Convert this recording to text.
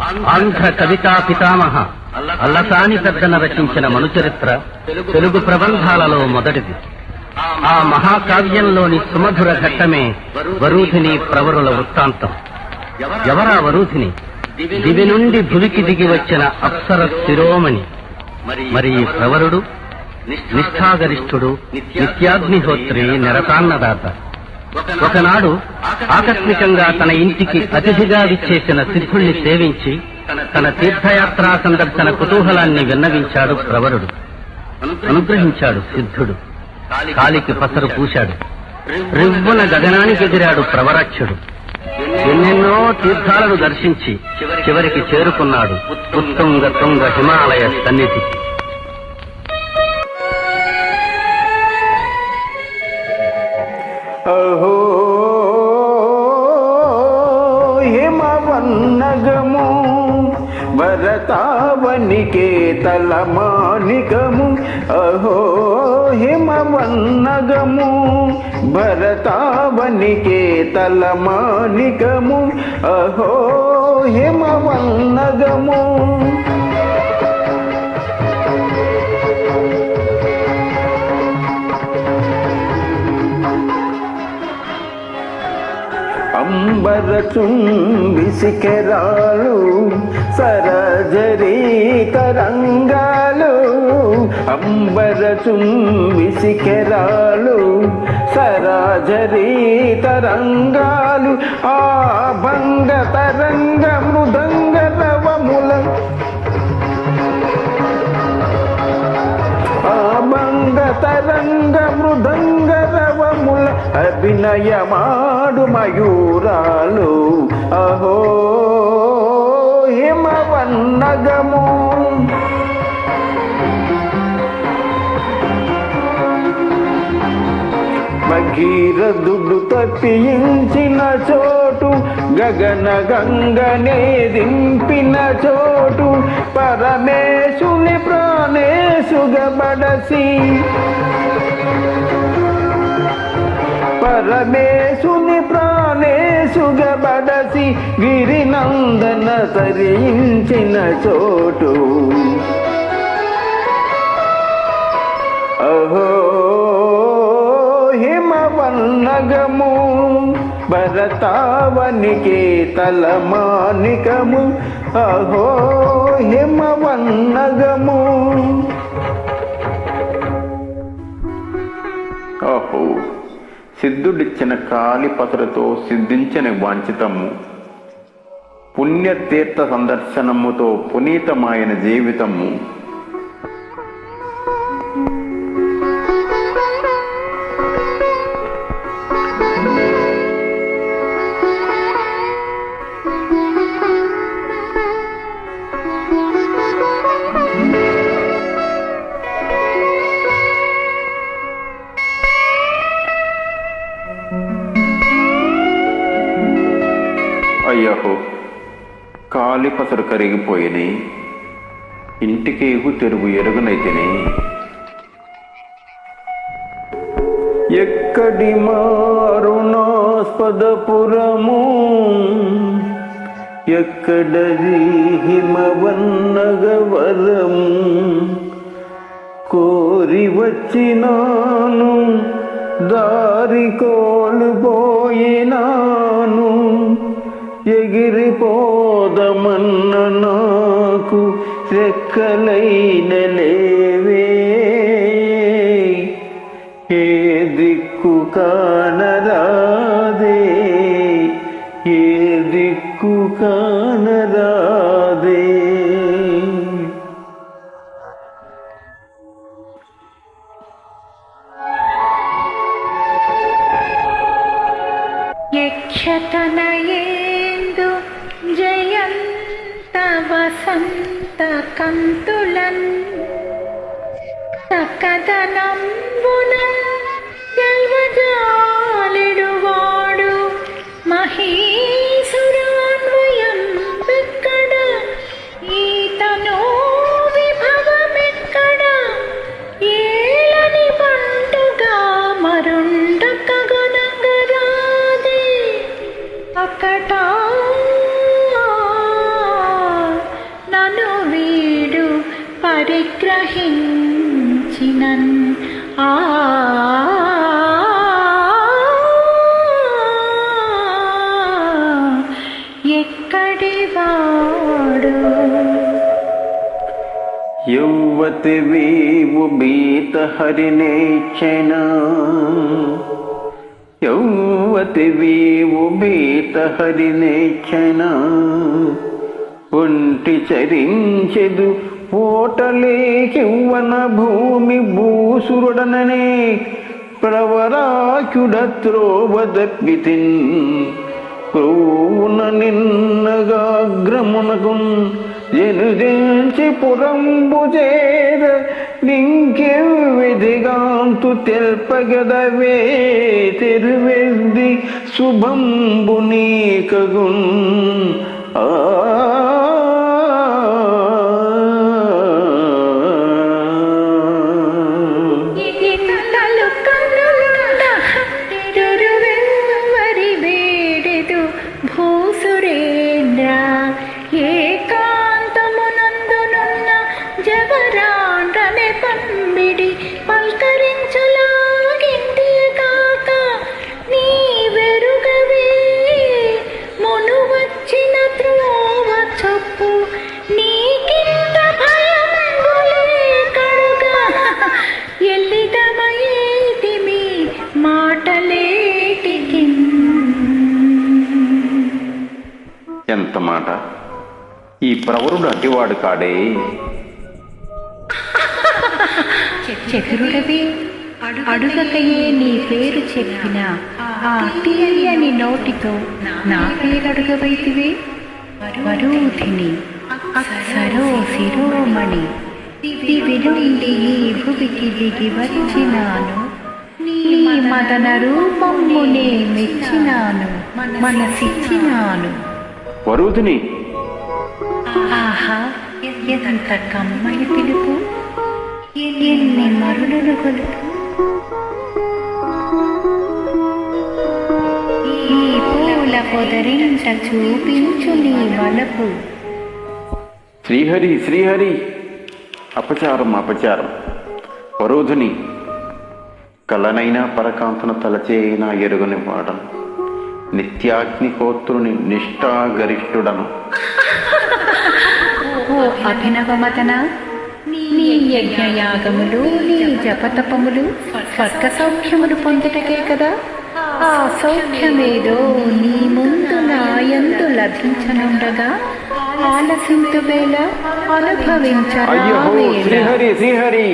ఆంధ్ర కవితా పితామహ అల్లసాని పెద్దన రచించిన మనుచరిత్ర తెలుగు ప్రబంధాలలో మొదటిది. ఆ మహాకావ్యంలోని సుమధుర ఘట్టమే వరూధిని ప్రవరుల వృత్తాంతం. ఎవరా వరూధిని? దివి నుండి భువికి దిగి వచ్చిన అప్సర శిరోమణి. మరి ప్రవరుడు? నిష్ఠాగరిష్ఠుడు నిత్యాగ్నిహోత్రి నిరతాన్నదాత ఒకనాడు ఆకస్మికంగా తన ఇంటికి అతిథిగా విచ్చేసిన సిద్ధుణ్ణి సేవించి తన తీర్థయాత్రా సందర్శన కుతూహలాన్ని విన్నవించాడు ప్రవరుడు. అనుగ్రహించాడు సిద్ధుడు. కాలికి పసరు పూశాడు. రివ్వున గగనానికి ఎగిరాడు ప్రవరాక్షుడు. ఎన్నెన్నో తీర్థాలను దర్శించి చివరికి చేరుకున్నాడు ఉత్తుంగ తుంగ హిమాలయ సన్నిధికి అహో హిమవన్నగము భరతావనికే తలమానికము. అహో హిమవన్నగము భరతావనికే తలమానికము. అహో హిమవన్నగము అంబరచుంబిసికెరాలు సరజరీ తరంగాలు అంబరచుంబిసికెరాలు సరాజరీ తరంగాలు ఆ భంగ తరంగ వినయమాడు మయూరాలు అహో హిమవన్నగము. భగీరథుడు తప్పించిన చోటు గగన గంగనే దింపిన చోటు పరమేశుని ప్రాణేశుగబడసి పరమేశుని ప్రాణేశుగబడసి గిరినందన తరించిన చోటు. అహో హిమవన్నగము భరతావనికే తలమానికము. అహో హిమవన్నగము సిద్ధుడిచ్చిన కాలి పసరుతో సిద్ధించిన వాంఛితము. పుణ్యతీర్థ సందర్శనముతో పునీతమైన జీవితము. కాలి పసరు కరిగిపోయినాయి ఎగు తెరుగు ఎరుగునైతేనే. ఎక్కడి మారుణాస్పదపురము ఎక్కడది హిమవన్నగవరము కోరి వచ్చినాను దారి కోల్పోయినాను ఎగిరిపో నాకు तुलन పరిగ్రహించినన్. ఆ. ఎక్కడి వాడు? యౌవతి వీవు బీత హరినేచ్చన. యౌవతి వీవు బీత హరినేచ్చన. ఒంటి చరించెదు ఓటలేకివ్వన భూమి భూసురుడననే ప్రవరాకుడత్రోవదప్పితిన్ క్రూన నిన్నగాగ్రమునకున్ ఎనుదేంచి పురంబు చేర నింకెవిధిగాంతు తెల్పగదవే తెరువెద్ది శుభంబు నీకగున్. ఆ పంబిడి పల్కరించులాగింటి కాక నీ వెరుగవే. మును వచ్చిన త్రోవ చొప్పు నీకింత భయంబులే కడుగా. ఎల్లిదమయేదిమి మాటలేటికి. ఎంత మాట? ఈ ప్రవరుడు అడ్డివాడు కాడే. చతురుడవి అడుగకయే నీ పేరు చెప్పిన ఆ తీయని నోటితో నా పేరు అడుగవైతివే వరూధిని సరో శిరోమణి దివి నుండి ఈ భువికి దిగి వచ్చినాను నీ మదన రూపమునే మెచ్చినాను మనసిచ్చినాను. వరుదిని ఆహా ఎంత కమ్మని పిలుపు? ఎన్ని కొలుపు ఈ పూల పొదరింట చూపించు నీ వలపు. శ్రీహరి శ్రీహరి. అపచారం అపచారం. వరోధుని కలనైనా పరకాంతను తలచేయినా ఎరుగని వాడను నిత్యాగ్నిహోత్రుని నిష్ఠాగరిష్ఠుడను. ఓ అభినవ మదన నీ యజ్ఞయాగములు నీ జపతపములు స్వర్గ సౌఖ్యములు పొందుటకే కదా? ఆ సౌఖ్యమేదో నీ ముందు నాయందు లభించనుండగా? ఆలసింతు వేళ అయ్యో శ్రీహరి శ్రీహరి.